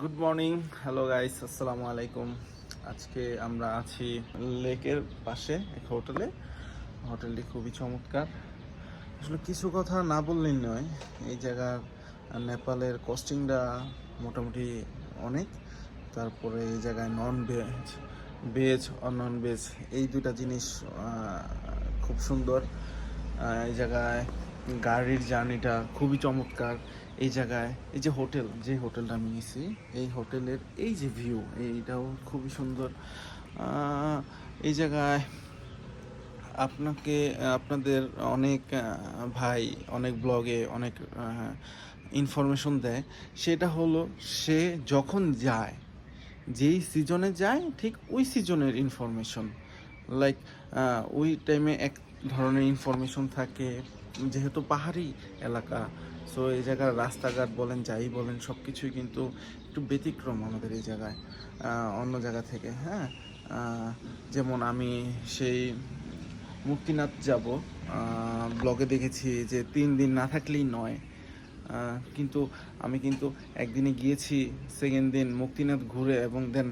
Good morning hello guys আসসালামু আলাইকুম আজকে আমরা আছি লেকের পাশে, এক হোটেলে। হোটেলটি খুবই চমৎকার। আসলে কিছু কথা না বললেই নয়, এই জায়গার নেপালের কস্টিংটা মোটামুটি অনেক। তারপরে এই জায়গায় নন ভেজ ভেজ আর নন ভেজ এই দুটা জিনিস খুব সুন্দর। এই জায়গায় গাড়ির জার্নিটা খুবই চমৎকার। এই জায়গায়, এই যে হোটেল, যে হোটেলটা আমি নিয়েছি, এই হোটেলের এই যে ভিউ এইটাও খুবই সুন্দর। এই জায়গায় আপনাকে, আপনাদের অনেক ভাই অনেক ব্লগে অনেক ইনফরমেশন দেয়। সেটা হলো, সে যখন যায়, যেই সিজনে যায়, ঠিক ওই সিজনের ইনফরমেশন লাইক ওই টাইমে এক ধরনের ইনফরমেশন থাকে, যেহেতু পাহাড়ি এলাকা সো এই জায়গার রাস্তাঘাট বলেন যাই বলেন সব কিছুই কিন্তু একটু ব্যতিক্রম আমাদের এই জায়গায় অন্য জায়গা থেকে হ্যাঁ? যেমন আমি সেই মুক্তিনাথ যাব ব্লগে দেখেছি যে তিন দিন না থাকলেই নয়। কিন্তু আমি কিন্তু একদিনে গিয়েছি সেকেন্ড দিন মুক্তিনাথ ঘুরে এবং দেন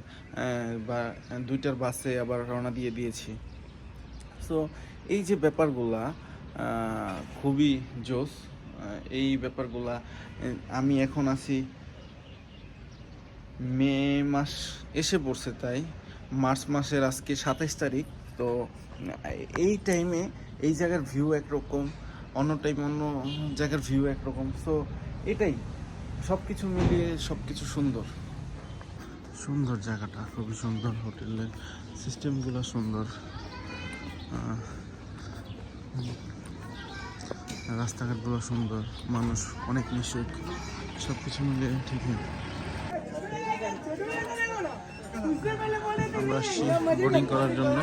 বা দুইটার বাসে আবার রওনা দিয়ে দিয়েছি। সো এই যে ব্যাপারগুলা খুবই আহ, এই ব্যাপারগুলা আমি এখন আছি মে মাস, এসে পড়ছে তাই, মার্চ মাসের আজকে সাতাইশ তারিখ, তো এই টাইমে এই জায়গার ভিউ একরকম, অন্য টাইম অন্য জায়গার ভিউ একরকম সো এটাই সব কিছু মিলিয়ে সব কিছু সুন্দর। সুন্দর জায়গাটা, খুবই সুন্দর হোটেলের সিস্টেমগুলো সুন্দর। রাস্তাঘাটগুলো সুন্দর, মানুষ অনেক মিশুক সব কিছু মিলিয়ে ঠিকই আমরা আসছি বোর্ডিং করার জন্য।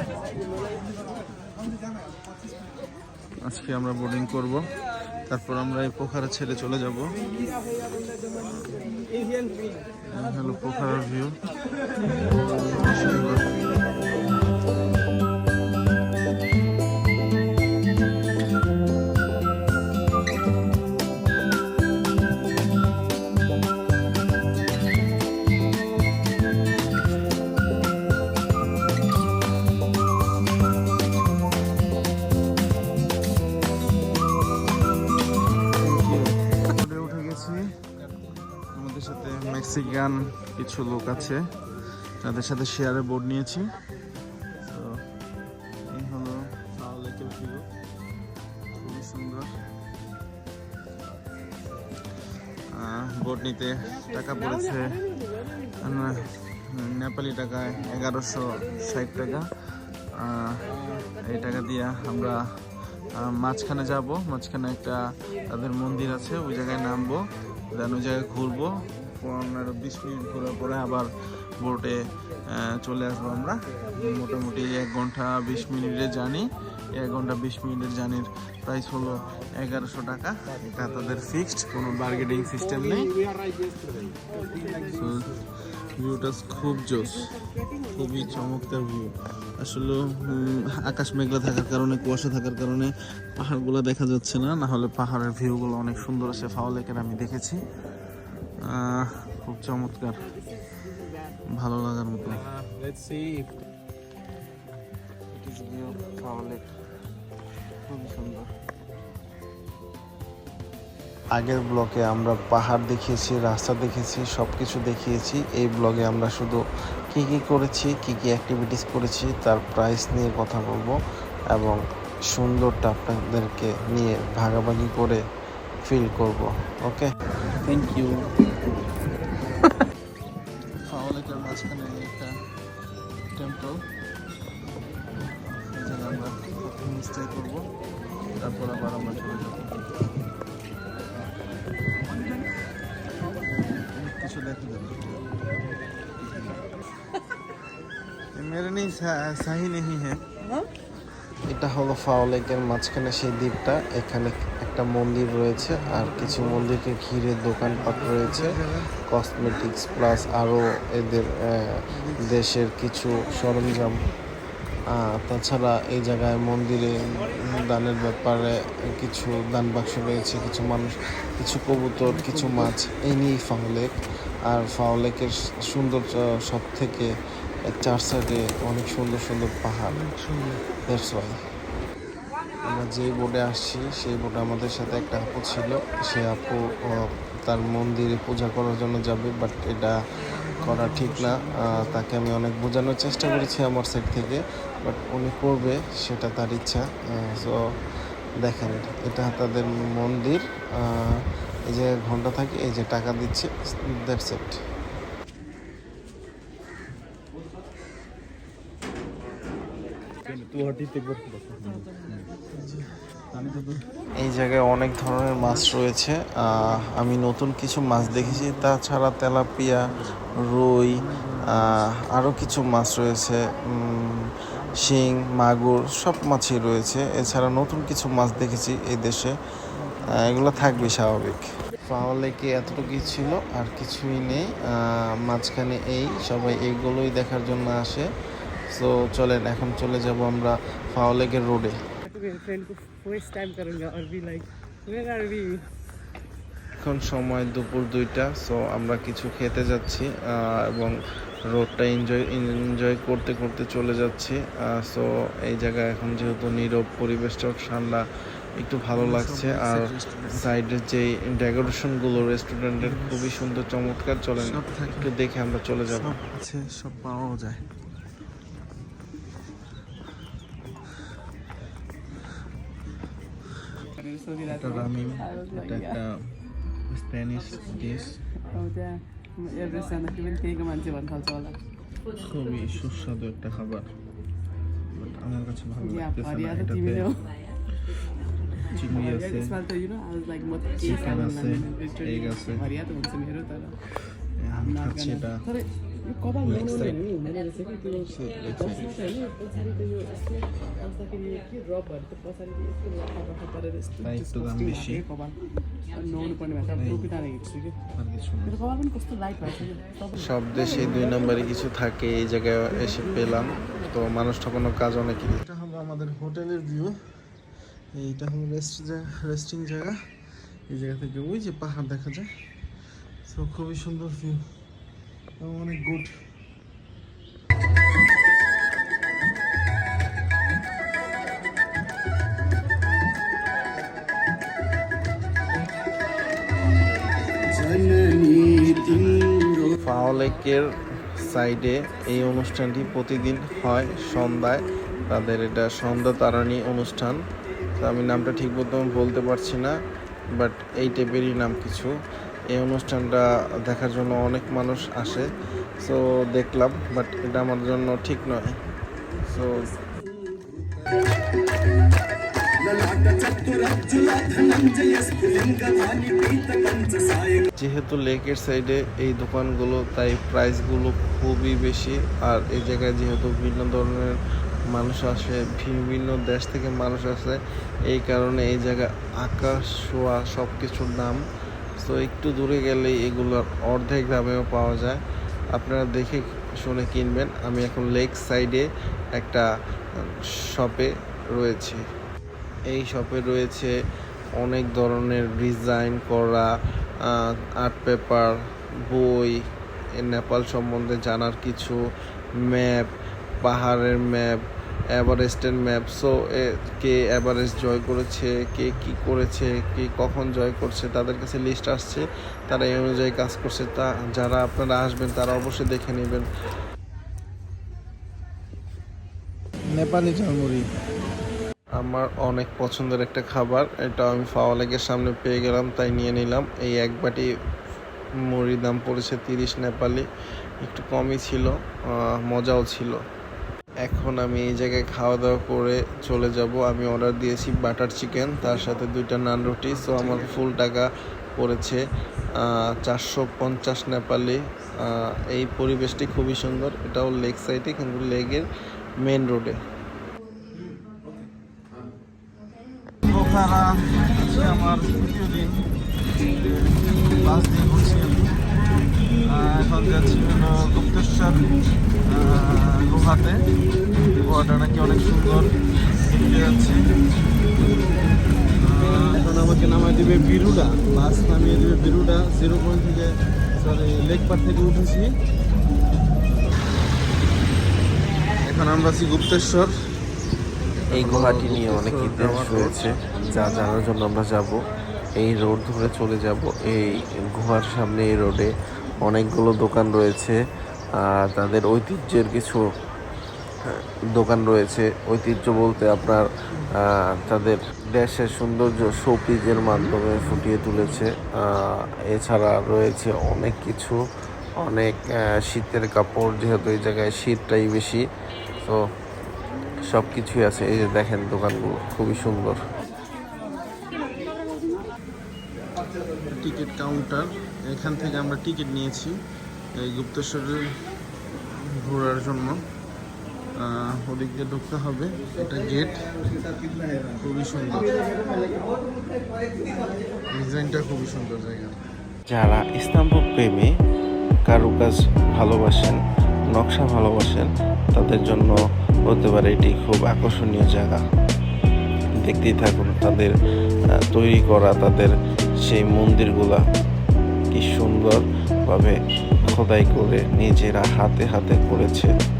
আজকে আমরা বোর্ডিং করব, তারপর আমরা এই পোখারা ছেড়ে চলে যাব। এই হলো পোখারার ভিউ মেক্সিকান কিছু লোক আছে, তাদের সাথে শেয়ারে বোর্ড নিয়েছি। এই বোর্ড নিতে টাকা পড়েছে নেপালি টাকায় এগারোশো ষাট টাকা। এই টাকা দিয়ে আমরা মাঝখানে যাব। মাঝখানে একটা তাদের মন্দির আছে, ওই জায়গায় নামবো, দেন ওই জায়গায় ঘুরবো। পনেরো বিশ মিনিট ঘোরার পরে আবার বোটে চলে আসব আমরা। মোটামুটি এক ঘণ্টা বিশ মিনিটের জানি এক ঘণ্টা বিশ মিনিটের জার্নির প্রাইস হলো এগারোশো টাকা। এটা তাদের ফিক্সড কোনো বার্গেনিং সিস্টেম নেই। ভিউটা খুব জোস খুবই চমৎকার ভিউ আসলে আকাশ মেঘলা থাকার কারণে, কুয়াশা থাকার কারণে পাহাড়গুলো দেখা যাচ্ছে না না হলে পাহাড়ের ভিউগুলো অনেক সুন্দর আছে ফাওয়া লেকের আমি দেখেছি। খুব চমৎকার। ভালো লাগার মতো. খুবই সুন্দর। আগের ব্লকে আমরা পাহাড় দেখিয়েছি রাস্তা দেখিয়েছি সব কিছু দেখিয়েছি। এই ব্লগে আমরা শুধু কি কি করেছি কি কি অ্যাক্টিভিটিস করেছি তার প্রাইস নিয়ে কথা বলব এবং সুন্দরটা আপনাদেরকে নিয়ে ভাগাভাগি করে ফিল করব ওকে থ্যাংক ইউ ফাওয়া লেকের মাঝখানে একটা টেম্পল এখানে আমরা স্টে করবো তারপর আবার আমরা চলে যাবো অনেক কিছু দেখা যাবে मेरे नहीं सा- सही नहीं है এটা হলো ফাও লেকের মাঝখানে সেই দ্বীপটা। এখানে একটা মন্দির রয়েছে আর কিছু মন্দিরকে ঘিরে দোকানপাট রয়েছে। কসমেটিক্স প্লাস আরও এদের দেশের কিছু সরঞ্জাম। তাছাড়া এই জায়গায় মন্দিরে দানের ব্যাপারে কিছু দান বাক্স রয়েছে, কিছু মানুষ, কিছু কবুতর, কিছু মাছ। এই নিয়েই ফাও লেক। আর ফাও লেকের সুন্দর সব থেকে চার সাইডে অনেক সুন্দর সুন্দর পাহাড়। দ্যাটস ওয়াই আমরা যে বোর্ডে আসছি সেই বোর্ডে আমাদের সাথে একটা আপু ছিল। সে আপু তার মন্দিরে পূজা করার জন্য যাবে বাট এটা করা ঠিক না। তাকে আমি অনেক বোঝানোর চেষ্টা করেছি আমার সাইড থেকে বাট উনি করবে সেটা তার ইচ্ছা। সো দেখেন এটা তাদের মন্দির। এই যে ঘণ্টা থাকে এই যে টাকা দিচ্ছে দ্যাটস ইট এই জায়গায় অনেক ধরনের মাছ রয়েছে। আমি নতুন কিছু মাছ দেখেছি, তাছাড়া তেলাপিয়া, রুই আরও কিছু মাছ রয়েছে শিং, মাগুর, সব মাছই রয়েছে। এছাড়া নতুন কিছু মাছ দেখেছি এই দেশে। এগুলো থাকবে স্বাভাবিক। পাওয়া কি এতটুকুই ছিল, আর কিছুই নেই। মাঝখানে এই, সবাই এইগুলোই দেখার জন্য আসে। সো চলেন এখন চলে যাব আমরা ফাওলেগের রোডে এখন সময় দুপুর দুইটা সো আমরা কিছু খেতে যাচ্ছি এবং রোডটা এনজয় এনজয় করতে করতে চলে যাচ্ছি সো এই জায়গায় এখন যেহেতু নীরব পরিবেশটাও ঠান্ডা একটু ভালো লাগছে আর সাইডের যে ডেকোরেশনগুলো রেস্টুরেন্টের খুবই সুন্দর চমৎকার চলে একটু দেখে আমরা চলে যাব। সব পাওয়াও যায়। সৌদি এটা রামিম এটা একটা স্প্যানিশ ডিশ খুবই সুস্বাদু একটা খাবার আমার কাছে ভালো লাগতেছে না এটাতে চিংড়ি আছে চিকেন আছে এগ আছে খাচ্ছি এটা तर यो कपाल Leg बनाउने side. नि हुँदैन रहेछ कि त्यो leg side. बसमा त होइन पछाडि त यो यस्तो बस्दाखेरि यो के ड्रप भएर त पछाडि त यस्तो लखा लखा परेर यस्तो Right to the disgusting machine. भएको कपाल नुहाउनु पर्ने भएको छ टोपी तानेको हेर्छु कि আর কিছু না मेरो कपाल पनि कस्तो लाइट भएको छ कि तपाईँ সব দেশে দুই নম্বরে কিছু থাকে এই জায়গায় এসে পেলাম তো মানুষ ঠকানোর কাজ অনেকই এটা হলো আমাদের হোটেলের ভিউ এইটা হলো রেস্ট রেস্টিং জায়গা এই জায়গা থেকে ওই যে পাহাড় দেখা যায় তো খুবই সুন্দর ভিউ অনেক গুড ফাও লেকের সাইডে এই অনুষ্ঠানটি প্রতিদিন হয় সন্ধ্যায়। তাদের এটা সন্ধ্যা তারানি অনুষ্ঠান। তো আমি নামটা ঠিক মতো বলতে পারছি না, বাট এই টাইপেরই নাম কিছু। এই অনুষ্ঠানটা দেখার জন্য অনেক মানুষ আসে সো দেখলাম বাট এটা আমার জন্য ঠিক নয় সো যেহেতু লেকের সাইডে এই দোকানগুলো, তাই প্রাইসগুলো খুবই বেশি, আর এই জায়গায় যেহেতু বিভিন্ন ধরনের মানুষ আসে বিভিন্ন দেশ থেকে মানুষ আসে, এই কারণে এই জায়গা আকাশ, শোয়া সব কিছুর দাম তো একটু দূরে গেলেই এগুলোর অর্ধেক দামেও পাওয়া যায়। আপনারা দেখে শুনে কিনবেন। আমি এখন লেক সাইডে একটা, শপে রয়েছি। এই শপে রয়েছে অনেক ধরনের ডিজাইন করা আর্ট পেপার, বই নেপাল সম্বন্ধে জানার কিছু ম্যাপ, পাহাড়ের ম্যাপ এভারেস্টের ম্যাপ সো কে এভারেস্ট জয় করেছে কে কি করেছে কে কখন জয় করছে তাদের কাছে লিস্ট আসছে তারা এই অনুযায়ী কাজ করছে তা যারা আপনারা আসবেন তারা অবশ্যই দেখে নেবেন। নেপালি ঝালমুড়ি। আমার অনেক পছন্দের একটা খাবার এটা আমি ফাওয়া লেগের সামনে পেয়ে গেলাম তাই নিয়ে নিলাম। এই এক বাটি মুড়ির দাম পড়েছে তিরিশ নেপালি একটু কমই ছিল মজাও ছিল। এখন আমি এই জায়গায় খাওয়া দাওয়া করে চলে যাব। আমি অর্ডার দিয়েছি বাটার চিকেন তার সাথে দুইটা নান রুটি সো আমার ফুল টাকা পড়েছে চারশো পঞ্চাশ নেপালি। এই পরিবেশটি খুবই সুন্দর। এটাও লেক সাইডে কিন্তু লেগের মেন রোডে আমার দিন। পাঁচ দিন ঘুরছি এখন যাচ্ছি হলো গুপ্তেশ্বর। গুহাতে। গুহাটা নাকি অনেক সুন্দর। দেখতে যাচ্ছি। আহ, এখন আমাকে নামাই দিবে বিরুডা। বাস নামিয়ে দিবে বিরুডা। জিরো পয়েন্ট থেকে সরি লেক পার থেকে উঠেছি। এখন আমরা আছি গুপ্তেশ্বর। এই গুহাটি নিয়ে অনেক ইতিহাস রয়েছে যা জানার জন্য আমরা যাব। এই রোড ধরে চলে যাব। এই গুহার সামনে এই রোডে অনেকগুলো দোকান রয়েছে। তাদের ঐতিহ্যের কিছু দোকান রয়েছে। ঐতিহ্য বলতে আপনার তাদের দেশের সৌন্দর্য শোপিজের মাধ্যমে ফুটিয়ে তুলেছে। এছাড়া রয়েছে অনেক কিছু, অনেক শীতের কাপড়, যেহেতু এই জায়গায় শীতটাই বেশি, তো সব কিছুই আছে। এই যে দেখেন দোকানগুলো, খুবই সুন্দর। টিকিট কাউন্টার, এখান থেকে আমরা টিকিট নিয়েছি। এই গুপ্তেশ্বরের ঘোরার জন্য ওদিক দিয়ে ঢুকতে হবে। এটা গেট খুবই সুন্দর। ডিজাইনটা খুবই সুন্দর জায়গা। যারা স্তম্ভ প্রেমে কারুকাজ ভালোবাসেন, নকশা ভালোবাসেন, তাদের জন্য হতে পারে এটি খুব আকর্ষণীয় জায়গা। দেখতেই থাকুন তাদের তৈরি করা তাদের সেই মন্দিরগুলা। কি সুন্দরভাবে খোদাই করে নিজেরা হাতে হাতে করেছে।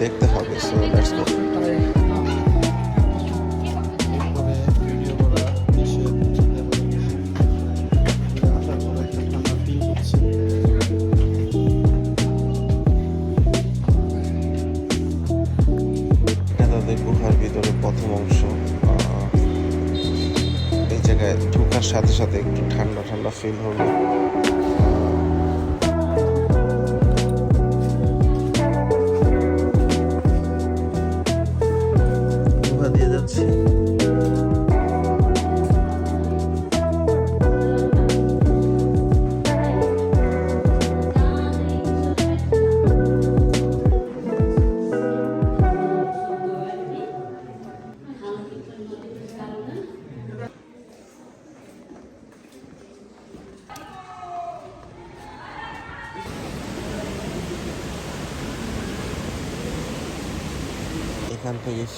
দেখতে হবে সো লেটস গো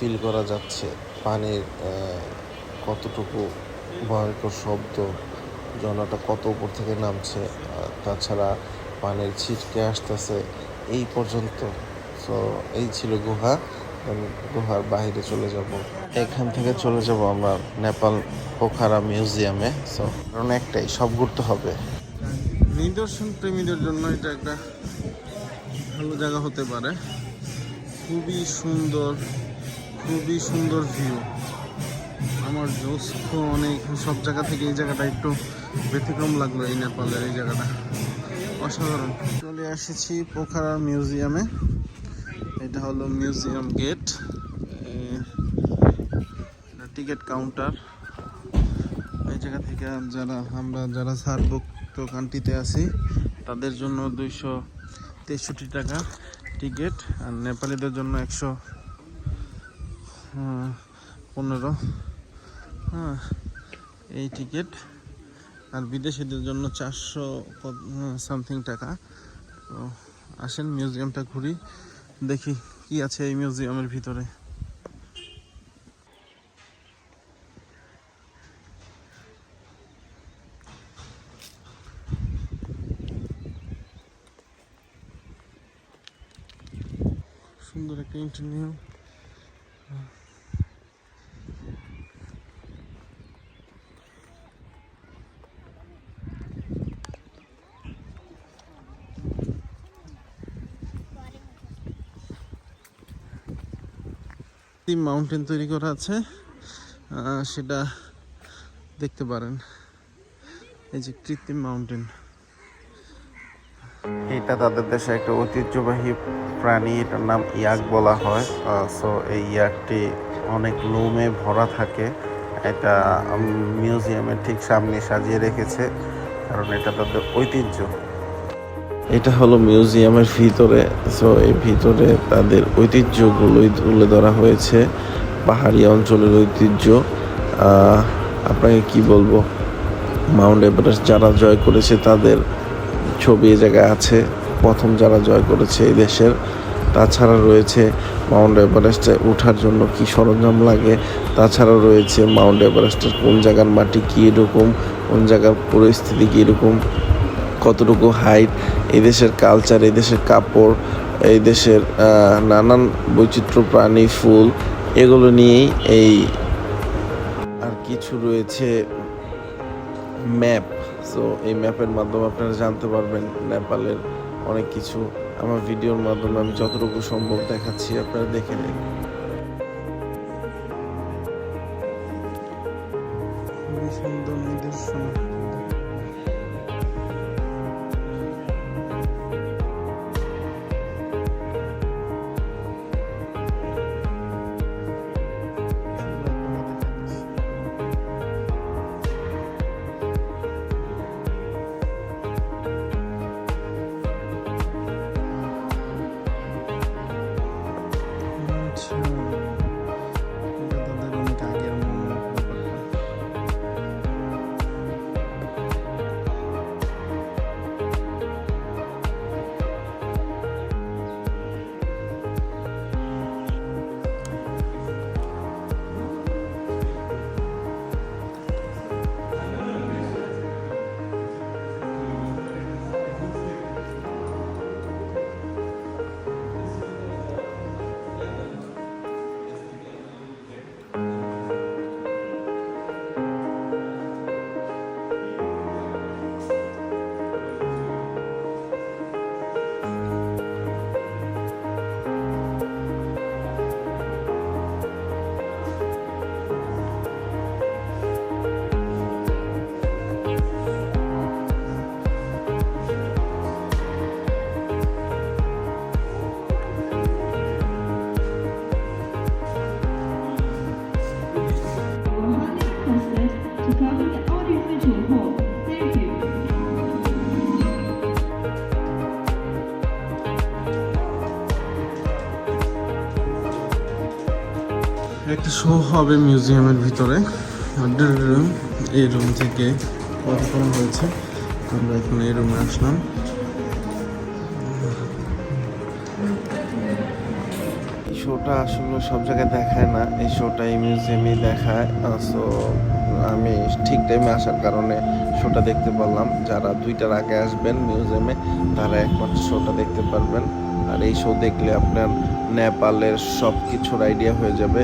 ফিল করা যাচ্ছে, পানির কতটুকু ভয়ঙ্কর শব্দ জলটা কত উপর থেকে নামছে তাছাড়া পানির ছিটকে আসতেছে, এই পর্যন্ত। সো এই ছিল গুহা গুহার বাইরে চলে যাব। এখান থেকে চলে যাব আমরা নেপাল পোখারা মিউজিয়ামে। সো কারণ একটাই, সব ঘুরতে হবে। নিদর্শন প্রেমীদের জন্য এটা একটা ভালো জায়গা হতে পারে। খুবই সুন্দর খুবই সুন্দর ভিউ আমার জোস অনেক, সব জায়গা থেকে এই জায়গাটা একটু ব্যতিক্রম লাগল এই নেপালের এই জায়গাটা। অসাধারণ। চলে এসেছি পোখারা মিউজিয়ামে এটা হলো মিউজিয়াম গেট টিকিট কাউন্টার এই জায়গা থেকে যারা, আমরা যারা সার্বভুক্ত কান্ট্রিতে আছি, তাদের জন্য দুইশো তেষট্টি টাকা টিকিট আর নেপালিদের জন্য একশো পনেরো। হ্যাঁ এই টিকিট আর বিদেশিদের জন্য চারশো সামথিং টাকা। তো আসেন মিউজিয়ামটা ঘুরি, দেখি কি আছে এই মিউজিয়ামের ভিতরে। সুন্দর একটা ইন্টারভিউ কৃত্রিম মাউন্টেন তৈরি করা আছে। সেটা দেখতে পারেন। এই যে কৃত্রিম মাউন্টেন এটা তাদের দেশে একটা ঐতিহ্যবাহী প্রাণী, এটার নাম ইয়াক বলা হয়। সো এই ইয়াকটি অনেক লোমে ভরা থাকে। এটা মিউজিয়ামের ঠিক সামনে সাজিয়ে রেখেছে। কারণ এটা তাদের ঐতিহ্য। এটা হলো মিউজিয়ামের ভিতরে সো এই ভিতরে তাদের ঐতিহ্যগুলোই তুলে ধরা হয়েছে, পাহাড়ি অঞ্চলের ঐতিহ্য। আপনাকে কি বলব? মাউন্ট এভারেস্ট যারা জয় করেছে তাদের ছবি এ জায়গায় আছে, প্রথম যারা জয় করেছে এই দেশের। তাছাড়া রয়েছে মাউন্ট এভারেস্টে ওঠার জন্য কি সরঞ্জাম লাগে, তাছাড়া রয়েছে মাউন্ট এভারেস্টের কোন জায়গার মাটি কী রকম কোন জায়গার পরিস্থিতি কীরকম কতটুকু হাইট এই দেশের কালচার এই দেশের কাপড়, এই দেশের নানান বৈচিত্র্য, প্রাণী, ফুল, এগুলো নিয়েই এই আর কিছু রয়েছে ম্যাপ সো এই ম্যাপের মাধ্যমে আপনারা জানতে পারবেন নেপালের অনেক কিছু। আমার ভিডিওর মাধ্যমে আমি যতটুকু সম্ভব দেখাচ্ছি, আপনারা দেখে নিন। সুন্দর শো হবে মিউজিয়ামের ভিতরে। রুম এই রুম থেকে অতিক্রম হয়েছে? আমরা এখন এই রুমে আসলাম। এই শোটা আসলে সব জায়গায় দেখায় না, এই শোটা এই মিউজিয়ামে দেখায়। সো আমি ঠিক টাইমে আসার কারণে শোটা দেখতে পারলাম। যারা দুইটার আগে আসবেন মিউজিয়ামে, তারা একমাত্র শোটা দেখতে পারবেন। আর এই শো দেখলে আপনার নেপালের সব কিছুর আইডিয়া হয়ে যাবে।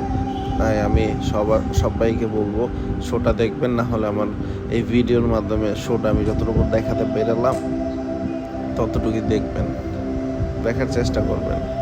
তাই আমি সবার সবাইকে বলব শোটা দেখবেন না হলে আমার এই ভিডিওর মাধ্যমে শোটা আমি যতটুকু দেখাতে পেরেলাম, ততটুকুই দেখবেন। দেখার চেষ্টা করবেন।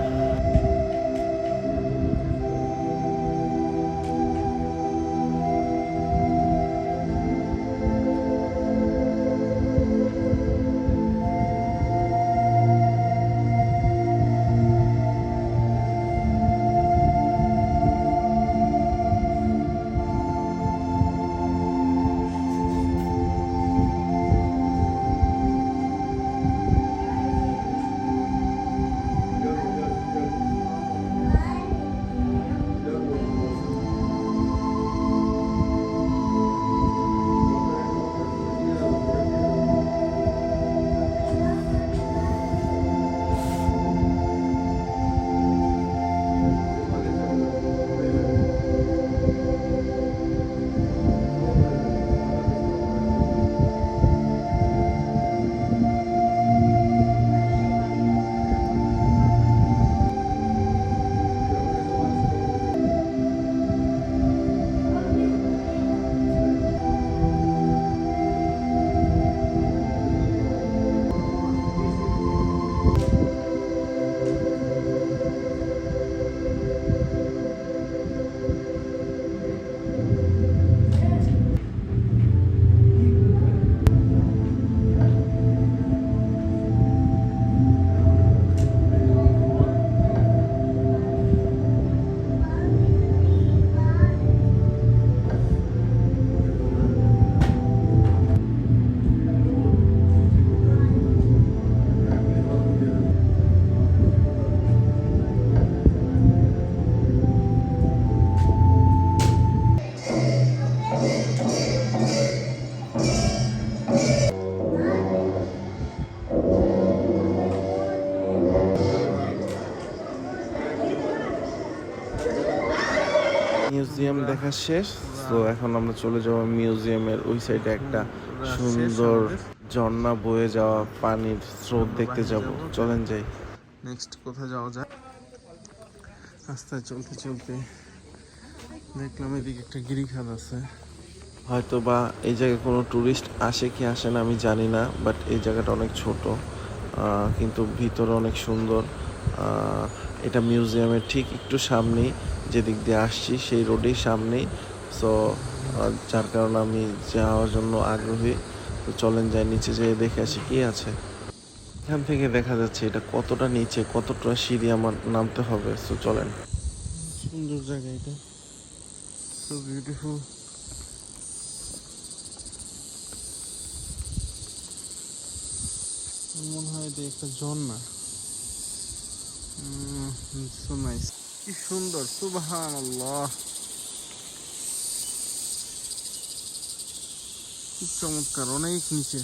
মিউজিয়াম দেখা শেষ। তো এখন আমরা চলে যাব মিউজিয়ামের ওই সাইডে একটা সুন্দর ঝর্ণা বয়ে যাওয়া পানির স্রোত দেখতে যাব। চলেন যাই। নেক্সট কোথায় যাওয়া যায়? রাস্তায় চলতে চলতে দেখলাম এদিকে একটা গিরিখাত আছে। হয়তো বা এই জায়গায় কোনো ট্যুরিস্ট আসে কি আসে না আমি জানি না বাট এই জায়গাটা অনেক ছোট আহ, কিন্তু ভিতরে অনেক সুন্দর। আহ, এটা মিউজিয়ামের ঠিক একটু সামনেই। যেদিক দিয়ে আসছি, সেই রোডের সামনেই। সো যার কারণে আমি যাওয়ার জন্য আগ্রহী। তো চলেন যাই, নিচে যেয়ে দেখে আসি কি আছে। এখান থেকে দেখা যাচ্ছে এটা কতটা নিচে, কতটা সিঁড়ি আমার নামতে হবে। সো চলেন। সুন্দর জায়গা এটা। সো বিউটিফুল মনে হয় এটা একটা ঝর্ণা। সো নাইস কি সুন্দর সুবহান আল্লাহ খুব চমৎকার, অনেক নিচে।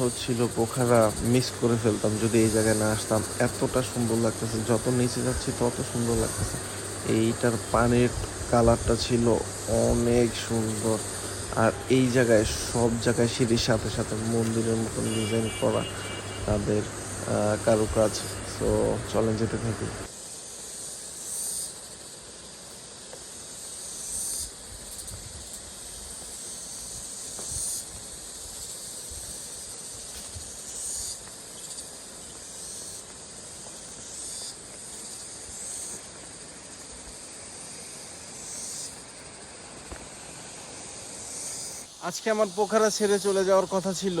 হচ্ছিল পোখারা মিস করে ফেলতাম, যদি এই জায়গায় না আসতাম। এতটা সুন্দর লাগতেছে, যত নিচে যাচ্ছি তত সুন্দর লাগতেছে। এইটার পানির কালারটা ছিল অনেক সুন্দর। আর এই জায়গায়, সব জায়গায় সিঁড়ির সাথে সাথে মন্দিরের মতন ডিজাইন করা তাদের কারুকাজ। তো চলেন যেতে থাকি। আজকে আমার পোখরা ছেড়ে চলে যাওয়ার কথা ছিল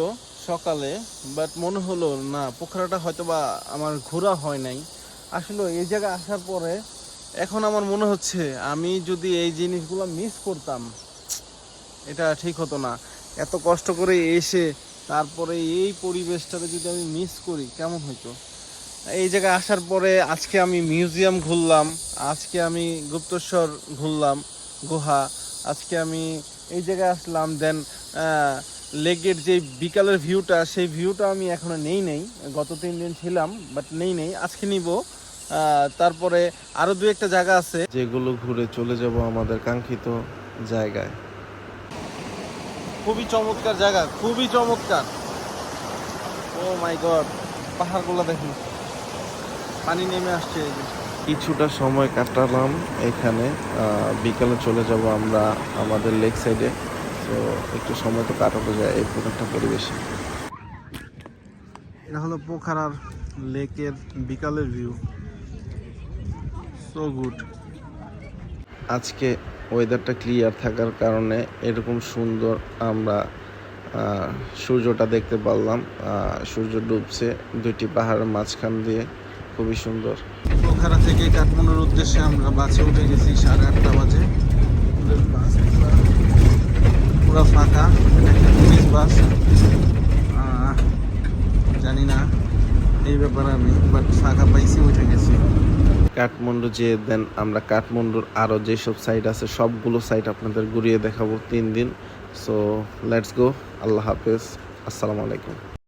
সকালে বাট মনে হলো, না, পোখরাটা হয়তো বা আমার ঘোরা হয় নাই। আসলে এই জায়গায় আসার পরে এখন আমার মনে হচ্ছে আমি যদি এই জিনিসগুলো মিস করতাম, এটা ঠিক হতো না। এত কষ্ট করে এসে তারপরে এই পরিবেশটাতে যদি আমি মিস করি, কেমন হতো এই জায়গায় আসার পরে আজকে আমি মিউজিয়াম ঘুরলাম, আজকে আমি গুপ্তেশ্বর ঘুরলাম, গুহা, আজকে আমি এই জায়গায় আসলাম দেন লেকের যে বিকালের ভিউটা সেই ভিউটা আমি এখনও নেই নেই। গত তিন দিন ছিলাম বাট নেই নেই আজকে নিব। তারপরে আরও দু একটা জায়গা আছে। যেগুলো ঘুরে চলে যাব আমাদের কাঙ্ক্ষিত জায়গায়। খুবই চমৎকার জায়গা খুবই চমৎকার। ও মাই গড পাহাড়গুলো দেখুন। পানি নেমে আসছে এই। কিছুটা সময় কাটালাম এখানে। বিকালে চলে যাব আমরা আমাদের লেক সাইডে। তো একটু সময় তো কাটাতে যায় এই প্রকারটা পরিবেশে। এটা হলো পোখারার লেকের বিকালের ভিউ। সো গুড আজকে ওয়েদারটা ক্লিয়ার থাকার কারণে এরকম সুন্দর আমরা সূর্যটা দেখতে পারলাম। সূর্য ডুবছে দুইটি পাহাড়ের মাঝখান দিয়ে। খুবই সুন্দর। পোখারা থেকে কাঠমান্ডুর উদ্দেশ্যে আমরা বাসে উঠে গেছি সাড়ে আটটা বাজে। পুরা- ফাঁকা, এটা একটা টুরিস্ট বাস। জানি না এই ব্যাপারে আমি বাট ফাঁকা পাইছি, উঠে গেছি। কাঠমান্ডু যে দেন, আমরা কাঠমান্ডুর আরও যেসব সাইট আছে, সবগুলো সাইট আপনাদের ঘুরিয়ে দেখাবো তিন দিন। সো লেটস গো আল্লাহ হাফেজ, আসসালামু আলাইকুম।